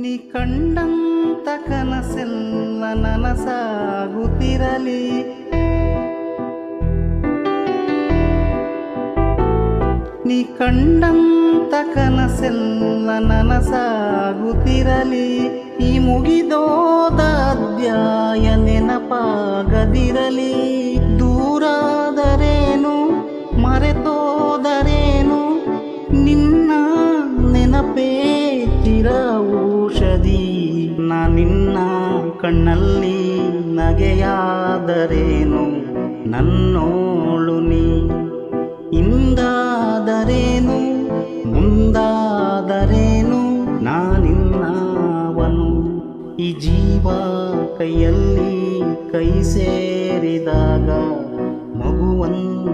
ನೀ ಕಂಡಂತ ಕನಸೆಲ್ಲ ನನಸಾಗುತ್ತಿರಲಿ. ನೀ ಕಂಡಂತ ಕನಸೆಲ್ಲ ನನಸಾಗುತ್ತಿರಲಿ. ಈ ಮುಗಿದೋದ ಅಧ್ಯಾಯ ನೆನಪಾಗದಿರಲಿ. ದೂರಾದರೇನು, ಮರೆತೋದರೇನು, ನಿನ್ನ ನೆನಪೇ ಚಿರ ಔಷಧಿ. ನಾ ನಿನ್ನ ಕಣ್ಣಲ್ಲಿ ನಗೆಯಾದರೇನು? ನನ್ನೋಳು ನೀ. ಇಂದಾದರೇನು? ಮುಂದಾದರೇನು? ನಾನಿನ್ನವನು ಈ ಜೀವ ಕೈಯಲ್ಲಿ ಕೈ ಸೇರಿದಾಗ ಮಗುವಂತೆ ನೀ